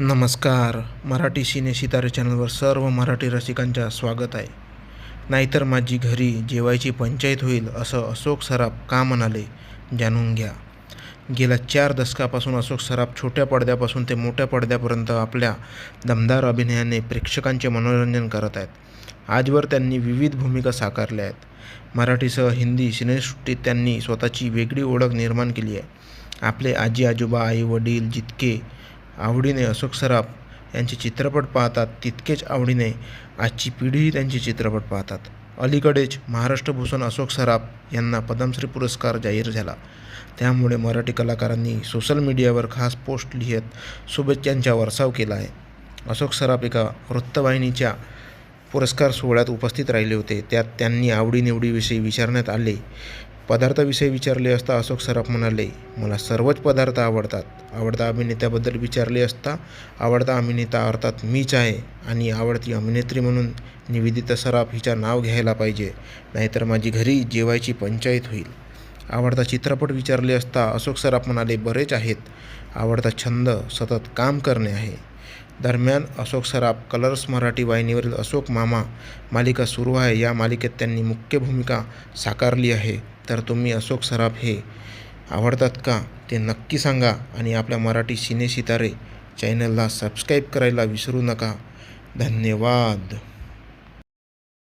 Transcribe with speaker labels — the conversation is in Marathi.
Speaker 1: नमस्कार. मराठी सिने सितारे चॅनलवर सर्व मराठी रसिकांच्या स्वागत आहे. नाहीतर माझी घरी जेवायची पंचायत होईल असं अशोक सराफ का म्हणाले? जाणून घ्या. गेल्या चार दशकापासून अशोक सराफ छोट्या पडद्यापासून ते मोठ्या पडद्यापर्यंत आपल्या दमदार अभिनयाने प्रेक्षकांचे मनोरंजन करत आहेत. आजवर त्यांनी विविध भूमिका साकारल्या आहेत. मराठीसह हिंदी सिनेसृष्टीत त्यांनी स्वतःची वेगळी ओळख निर्माण केली आहे. आपले आजी आजोबा आई वडील जितके आवडीने अशोक सराफ यांचे चित्रपट पाहतात तितकेच आवडीने आजची पिढीही त्यांचे चित्रपट पाहतात. अलीकडेच महाराष्ट्रभूषण अशोक सराफ यांना पद्मश्री पुरस्कार जाहीर झाला. त्यामुळे मराठी कलाकारांनी सोशल मीडियावर खास पोस्ट लिहित शुभेच्छांचा वर्षाव केला आहे. अशोक सराफ एका वृत्तवाहिनीच्या पुरस्कार सोहळ्यात उपस्थित राहिले होते. त्यात त्यांनी आवडीनिवडीविषयी विचारण्यात आले पदार्थाविषयी विचारले असता अशोक सराफ म्हणाले मला सर्वच पदार्थ आवडतात. आवडता अभिनेत्याबद्दल विचारले असता आवडता अभिनेता अर्थात मीच आहे आणि आवडती अभिनेत्री म्हणून निवेदिता सराफ हिचा नाव घ्यायला पाहिजे नाहीतर माझी घरी जेवायची पंचायत होईल. आवडता चित्रपट विचारले असता अशोक सराफ म्हणाले बरेच आहेत. आवडता छंद सतत काम करणे आहे. दरम्यान अशोक सराफ कलर्स मराठी वाहिनीवरील अशोक मामा मालिका सुरू आहे. या मालिकेत त्यांनी मुख्य भूमिका साकारली आहे. तर तुम्ही अशोक सराफ हे आवडतात का ते नक्की सांगा आणि आपल्या मराठी सिने सितारे चॅनलला सबस्क्राईब करायला विसरू नका. धन्यवाद.